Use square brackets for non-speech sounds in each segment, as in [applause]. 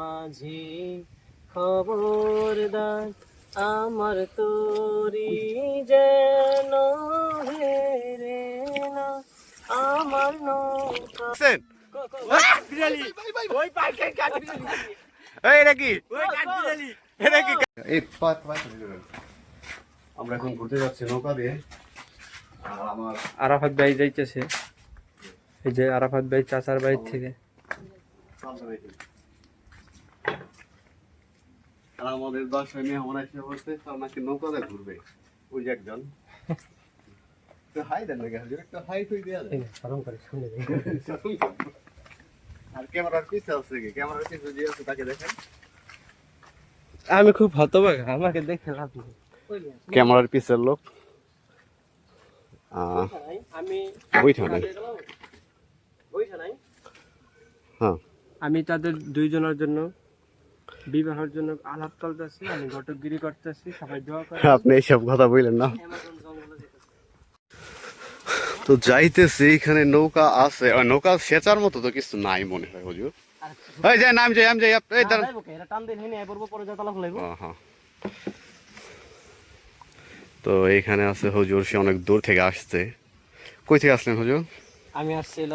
মাঝি খবরদার আমার তোরি যেন হেরে না আমার নৌকা। আমরা এখন ঘুরতে যাচ্ছি নৌকা দিয়ে। আর আমার আরাফাত ভাই যাইতেছে। এই যে আরাফাত ভাই চাচার বাড়ির থেকে। আর আমাদের দশ মেয়ে আমরা এসে বলতে তার নাকি নৌকাতে ঘুরবে। ওই যে একজন। তো হাই দেন নাকি হাজির? একটা হাই তুই দেয়া যায়। করে শুনে দে আর ক্যামেরার পিছে আছে কি? ক্যামেরার পিছে যে আছে তাকে দেখেন। আমি খুব হতবাক আমাকে দেখে লাভ নেই। ক্যামেরার পিছের লোক। আমি বইটা নাই। বইটা নাই। হ্যাঁ। আমি তাদের দুইজনের জন্য বিবাহের জন্য আলাপ চলতেছি আমি ঘটকগিরি করতেছি সবাই দোয়া করে। আপনি এইসব কথা বললেন না। তো যাইতেছি এখানে নৌকা আছে। আর নৌকা সেচার মতো তো কিছু নাই মনে হয় হুজুর। এই যাই নাম যাই আমি যাই এই দাঁড়ান। এটা টান দিন হেনে পড়ব পরে যা তালা খুলাইবো ও, হ্যাঁ। তো এইখানে আছে হুজুর সে অনেক দূর থেকে আসছে। কই থেকে আসলেন হুজুর? আমি আসছিল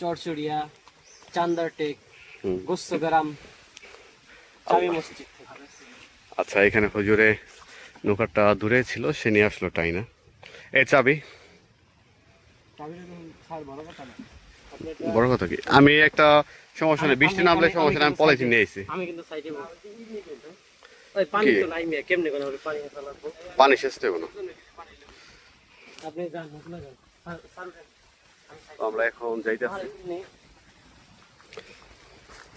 চরচড়িয়া চান্দারটেক। গুস্তগ্রাম চাবি মসজিদ। আচ্ছা এখানে হুজুরে নৌকাটা দূরে ছিল সে নিয়ে আসলো তাই না এ চাবি। বড় কথা না। আপনি এটা- বড় কথা কি? আমি একটা সমস্যা নেই বৃষ্টি নামলে সমস্যা নেই আমি পলিথিন নিয়ে এসেছি আমি কিন্তু সাইডে পানি তো নাই মিয়া কেমনে কোন পানি পানি শেষ দেবো না। আপনি যান যান। আমরা এখন যাইতেছি আর এখানে নেই। স্যার, স্যার, উঠেন। ওই, ওই,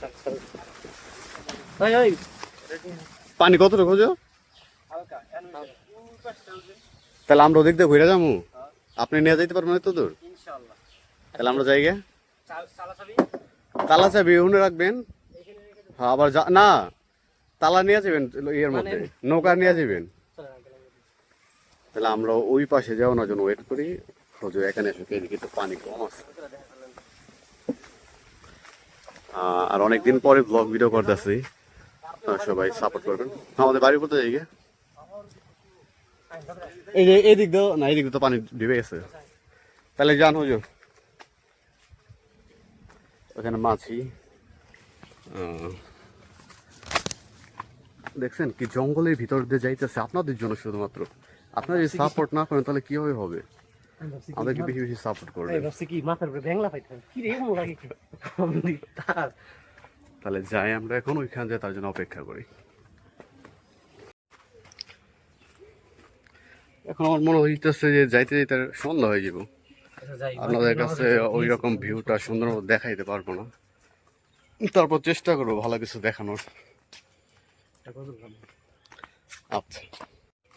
পানি ওই যে, তাহলে আমরা ওদিক দিয়ে ঘুরে যাব? আপনি নিয়ে যাইতে পারবেন এত দূর। তাহলে আমরা যাই গে? তালা চাবি উনি রাখবেন? হ্যাঁ, আবার না তালা নিয়ে যাবেন ইয়ের মধ্যে নৌকা নিয়ে যাবেন। তাহলে আমরা ওই পাশে যাওয়ার জন্য ওয়েট করি। হুজুর এখানে এসে এদিকে তো পানি কম আছে ভিতরে দেখা করলেন। আহ, আর অনেকদিন পরে ব্লগ ভিডিও করতেছি। সবাই সাপোর্ট করবেন। আমাদের বাড়ির কোথায় গে? এই যে। এদিক দাও না এদিক তো পানি ডুবে গেছে। তাহলে যান হুজুর। ওখানে মাছি। দেখছেন কি জঙ্গলের ভিতর দিয়ে যাইতেছে আপনাদের জন্য শুধুমাত্র। আপনারা যদি সাপোর্ট না করেন তাহলে কীভাবে হবে? আমাদেরকে বেশি বেশি সাপোর্ট এই করবেন। ভাবছি কি মাথার উপরে ব্যাংলা পাইতাম। কি রে এমন লাগে কি? তাহলে যাই আমরা এখন ওইখান দিয়ে তার জন্য অপেক্ষা করি। এখন আমার মনে হইতেছে যে যাইতে যাইতে সন্ধ্যা হয়ে যাব আচ্ছা, আপনাদের কাছে ওই রকম ভিউটা সুন্দর দেখাইতে পারব না। তারপর চেষ্টা করব ভালো কিছু দেখানোর? আচ্ছা।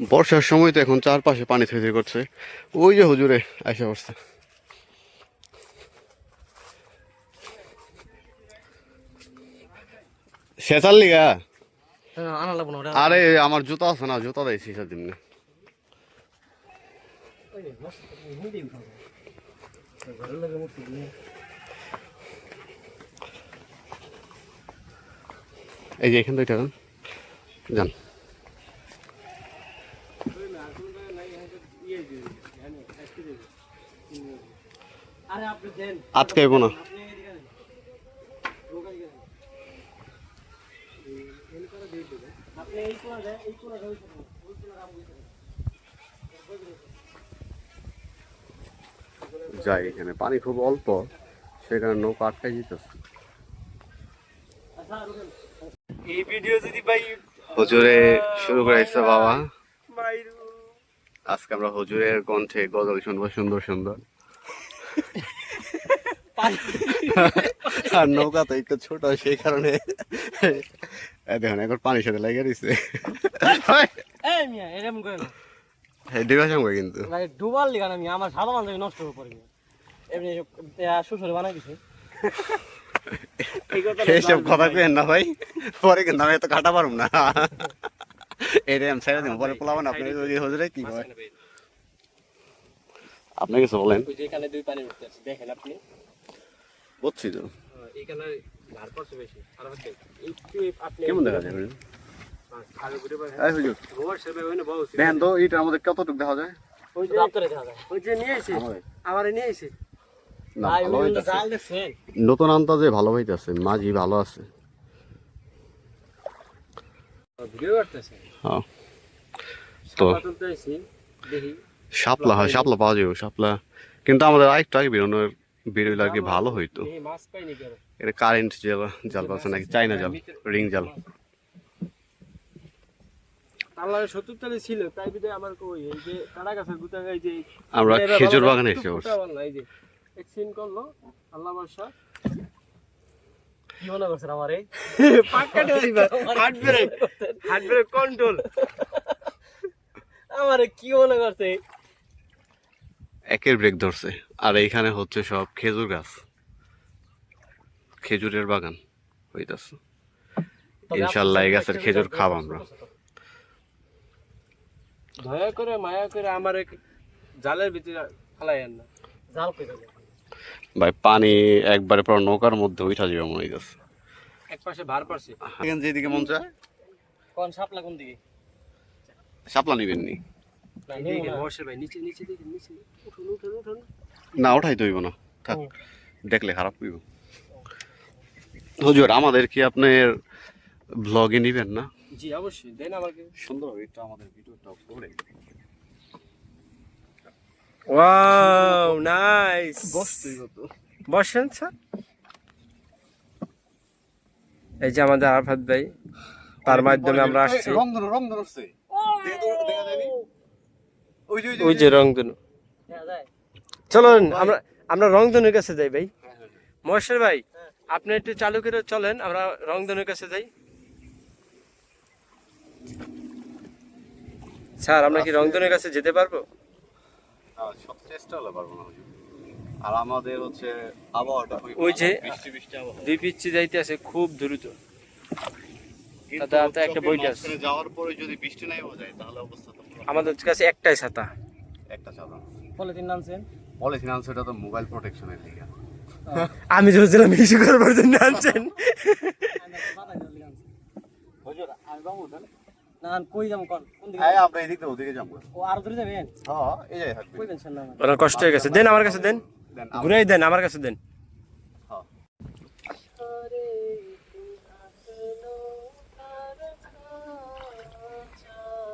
বর্ষার সময় তো এখন চারপাশে পানি থেকে করছে। ওই যে হুজুরে আইসা পড়ছে। সেচার লিগা? হ্যাঁ, আরে আমার জুতা আছে না জুতা দিয়েছি সেদিন। ওই যে, মস্ত, হিন্দি উঠাবো। ঘরের লোকের মুখ দিয়ে। এই যে এখান থেকে যান যান আরে আপনি দেন আজকে আইবো না আপনি এদিকে দেন। নৌকা দিকে দেন। এই- এই করে দিয়ে দিবেন। আপনি এই কোণা দেন, এই কোণা দেন, ওই কোণা দেন। ওই কোণা রাখব, ওই কোণা দেন। যাই, এখানে পানি খুব অল্প সেখানে নৌকা আটকাই যেতেছে এই ভিডিও যদি ভাই হুজুরে শুরু করেছে বাবা। আজকে আমরা হুজুরের কণ্ঠে গজল শুনব, সুন্দর সুন্দর। আর নৌকা তো একটু ছোট সেই কারণে। এই দেখুন পানির সাথে লেগে দিছে। সঙ্গে কিন্তু। ডুবার আমার সাদা মানজাবি নষ্ট হয়ে পড়ে মিয়া। এমনি এসব, বানাই দিছে। এইসব কথা কেন না ভাই। পরে কিন্তু আমি এত কাটা পারব না। এটা আমি ছেড়ে দিব পরে পোলাবেন আপনি ওই হুজুরে কি কয়? আপনি কিছু বলেন? ওই যে এখানে দুই পানি দেখেন আপনি। বুঝছি তো। এখানে ধার পড়ছে বেশি। আর হচ্ছে একটু আপনি কেমন দেখা যায় দেখেন তো এইটার মধ্যে কতটুকু দেখা যায়? ওই যে আপনারে দেখা যায়। ওই যে নিয়ে এসে আমাদের। নিয়ে এসে ভালো ওই হইতাছে। নতুন আন্তাজে ভালো হইতাছে মাঝি ভালো আছে। হ্যাঁ। তো শাপলা হয় শাপলা পাওয়া যাবে শাপলা কিন্তু আমাদের আরেকটু আগে বেরোনোর বেরোলে আর কি ভালো হইতো। দেখি মাছ পাইনি কেন? এটা কারেন্ট জাল জাল পাচ্ছে নাকি? চাইনা জাল রিং জাল। আল্লাহর সত্তর তালে ছিল তাই বিদে আমার কই এই যে কাটা গাছের গুতা এই যে আমরা খেজুর বাগানে এসে ফোটা বল না, এই যে এক সিন করল আল্লাহ বাদশা কি করছেন আমারে [laughs] পাক্কা ড্রাইভার হার্ট ব্রেক কন্ট্রোল আমারে কি মনে করছে একের ব্রেক ধরছে। আর এইখানে হচ্ছে সব খেজুর গাছ। খেজুরের বাগান হইতাছে। ইনশাল্লাহ এই গাছের খেজুর খাব আমরা। দয়া করে মায়া করে আমার এক জালের ভিতরে ফালাইয়েন না। জাল কই ভাই পানি একবারে পুরো নৌকার মধ্যে উঠা যাবে মনে হইতাছে। এক পাশে ভার পড়ছে। এখান যেদিকে মন চায়। কোন শাপলা কোন দিকে? শাপলা নিবেন নি। না, ওঠাই তো না। থাক দেখলে খারাপ হইব। হুজুর আমাদের কি আপনার ব্লগে নিবেন না? জি অবশ্যই। দেন আমাকে। সুন্দর একটু আমাদের ভিডিওটা করে ওয়াও নাইস বসেন স্যার। এই যে আমাদের আরফাত ভাই তার মাধ্যমে আমরা আসছি। রং ধরো রং ধরছে ওই যে রংধনু। চলুন আমরা আমরা রংধনুর কাছে যাই ভাই। মহেশ্বর ভাই আপনি একটু চালু করে চলেন আমরা রংধনুর কাছে যাই। স্যার আমরা কি রংধনুর কাছে যেতে পারব? সব চেষ্টা হলে পারব না আর আমাদের হচ্ছে আবহাওয়াটা ওই যে- বৃষ্টি বৃষ্টি আবহাওয়া। দুই পিচ্ছি যাইতে আছে খুব দ্রুত। তাতে একটা বইটা আছে। যাওয়ার পরে যদি বৃষ্টি নাই হয়ে যায় তাহলে অবস্থা তো আমাদের কাছে একটাই ছাতা। একটা ছাতা। পলিথিন নামছেন পলিথিন আনসারটা তো মোবাইল প্রোটেকশনের দিকে। আমি ধরছিলাম ইস্যু করবার জন্য আনছেন। হুজুর আমি বাবু না আমি কই যাব কোন কোন দিকে হ্যাঁ আমরা এদিক থেকে ওদিকে যাব। ও আর দূরে যাবেন? হ্যাঁ। কষ্ট হয়ে গেছে। দেন আমার কাছে দেন দেন। ঘুরাই দেন আমার কাছে দেন হ্যাঁ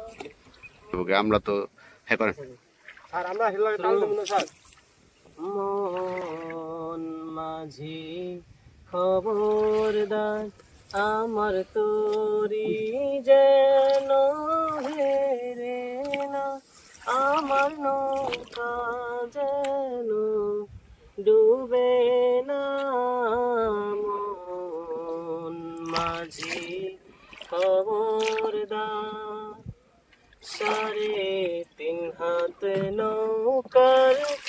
ওকে আমরা তো হ্যাঁ করেন। আর আমরা হেলা তাল দেব না স্যার। মন মাঝি খবরদার আমার তোরি যেন হেরে না আমার নৌকা যেন ডুবে না। মন মাঝি খবরদার সাড়ে তিন হাত নৌকার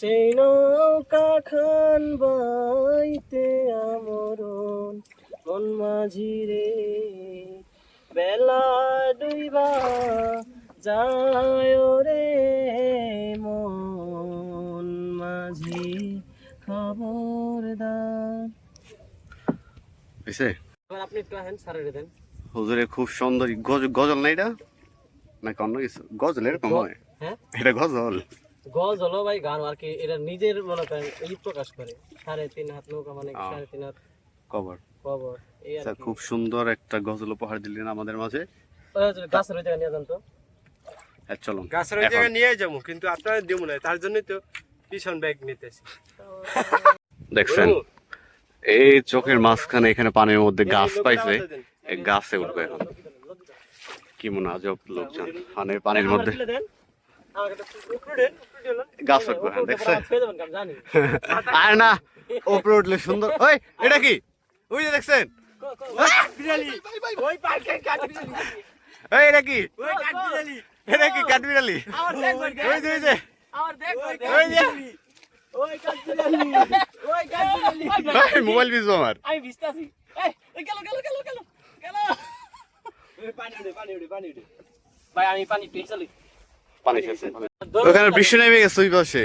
সেই নৌকা খান বাইতে আমরণ মন মাঝি রে। বেলা ডুইবা যায় রে মন মাঝি খবরদার। বুঝছে এবার আপনি একটু আহেন সারে দেন। হুজুরে খুব সুন্দর। গজ- গজল না এটা? না অন্য কিছু? গজল এরকম হয়? হ্যাঁ? এটা গজল? গজ হলো ভাই গান আর কি এটা নিজের মনে করেন এই প্রকাশ করে। সাড়ে তিন হাত নৌকা মানে সাড়ে তিন হাত কভার কবর এই আর স্যার খুব সুন্দর একটা গজল উপহার দিলেন আমাদের মাঝে। গাছের ওই জায়গায় নিয়ে যান তো। হ্যাঁ চলুন। গাছের ওই জায়গায় নিয়ে যাব কিন্তু আপনারা দেবো না তার জন্যই তো পিছন ব্যাগ নিতেছি। দেখছেন এই চোখের মাঝখানে এখানে পানির মধ্যে গাছ পাইছে এই গাছে উঠবে এখন। কি মনে আজব লোকজন মানে পানির মধ্যে। গাছ উপরে উঠবে। আর না ওপরে উঠলে সুন্দর। ওই এটা কি? ওই যে দেখছেন? এটা কি। এটা কাঠবিড়ালি ওই যে ওই যে। ওই যে। মোবাইল বিজু আমার। আমি ভিজতাছি। এই, এই গেল, গেল, গেল, গেল, গেল। এই পানি উঠে, পানি উঠে, পানি উঠে। ভাই আমি পানি পেয়ে চলি। পানি খেয়েছে। ওখানে বৃষ্টি নেমে গেছে ওই পাশে।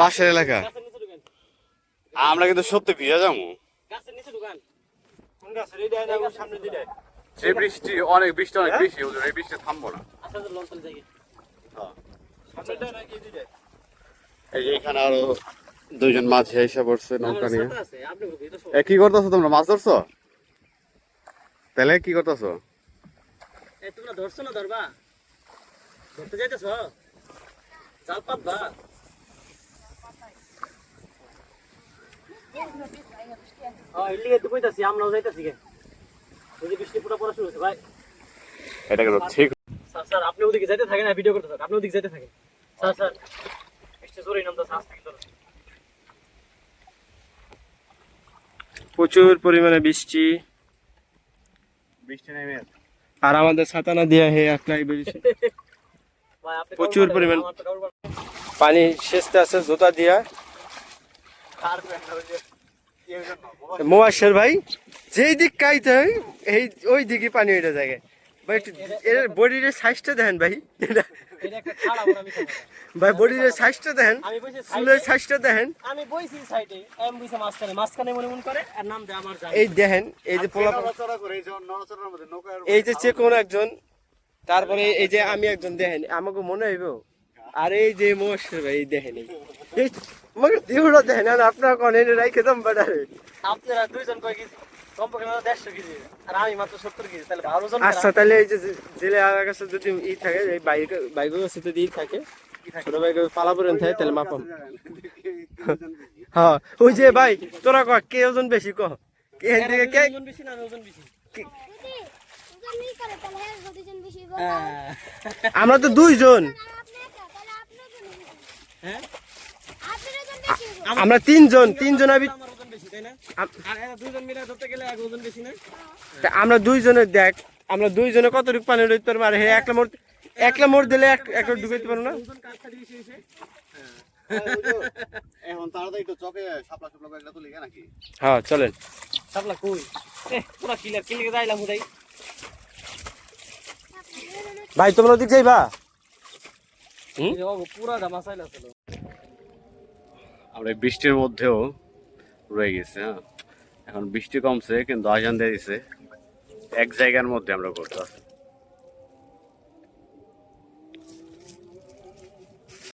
পাশের এলাকা। আমরা কিন্তু সত্যি ভিজা যাব। বৃষ্টি অনেক বৃষ্টি অনেক বেশি হুজুর এই বৃষ্টি থামবো না। আচ্ছা এই যে এখানে আরও দুইজন মাঝি এসে পড়ছে নৌকা নিয়ে। এ কি করতেছো তোমরা? মাছ ধরছো? তাহলে কি করতেছো? তোমরা ধরছো না ধরবা? ধরতে যাইতেছ? জাল পাতবা হ্যাঁ এলিগে তো কইতাছি আমরাও যাইতাছি গে। ওই যে বৃষ্টি পুরো পড়া শুরু হয়েছে ভাই। এটা কিন্তু ঠিক। স্যার স্যার আপনি ওদিকে যাইতে থাকেন ভিডিও করতে থাকেন। আপনি ওদিকে যাইতে থাকেন। Sir sir. একটু জোরে নাম শ্বাস থেকে প্রচুর পরিমাণে বৃষ্টি। বৃষ্টি নেমে আর আমাদের ছাতা না দিয়ে হে একলাই বেরিয়েছে। ভাই [laughs] আপনি প্রচুর পরিমাণ- পানি সেচতে আছে জোতা দিয়া। মোয়াশের ভাই যেই দিক কাইতে হয় এই ওই দিকে পানি ওইটা জায়গায় ভাই একটু এর বডির সাইজটা দেখেন ভাই। ভাই বডির সাইজটা দেখেন। চুলের সাইজটা দেখেন। আমি বইছি সাইডে আমি বইছি মাঝখানে। মাঝখানে মনে মনে করে আর নাম দেয় আমার এই দেখেন এই যে পোলা এই যে নড়াচড়ার এই যে যে কোন একজন তারপরে এই যে আমি একজন দেখেন আমাকে মনে হইব আর এই যে মোয়াশের ভাই দেখেন। এই আমাকে দেহটা দেখেন আর আপনারা কোন এনে রাইখে দাম বাড়ারে আপনারা দুইজন কয় কেজি? না দেড়শো কেজি। আর আমি মাত্র সত্তর কেজি তাহলে আচ্ছা তাহলে এই যে জেলে আর কাছে যদি ই থাকে এই বাইক বাইকের কাছে যদি ই থাকে ছোট বাইকের পালা পর্যন্ত থাকে তাহলে মাপাম হ্যাঁ ওই যে ভাই তোরা কয় কে ওজন বেশি কে কে ওজন বেশি না ওজন বেশি? আমরা তো দুইজন। আর আপনি একা তাহলে আপনি ওজন বেশি হ্যাঁ? আমরা তিনজন তিনজন আমি আমার দুইজন আমরা দেখ আমরা দুইজনে কতটুকু পানি রইতে পারব? আর হে একলা মোড় একলা মোড় দিলে এক একটা ঢুকাইতে পারব না? এখন তাড়াতাড়ি একটু চকে সাপলা সাপলা একটা তুলি গে নাকি? হ্যাঁ চলেন। সাপলা কই? পুরা ক্লিয়ার ক্লিয়ার যাইলাম ভাই তোমরা ওদিক যাইবা? আমরা বৃষ্টির মধ্যেও রয়ে গেছে হ্যাঁ। এখন বৃষ্টি কমছে কিন্তু আজান দিয়ে দিছে। এক জায়গার মধ্যে আমরা করতে আছি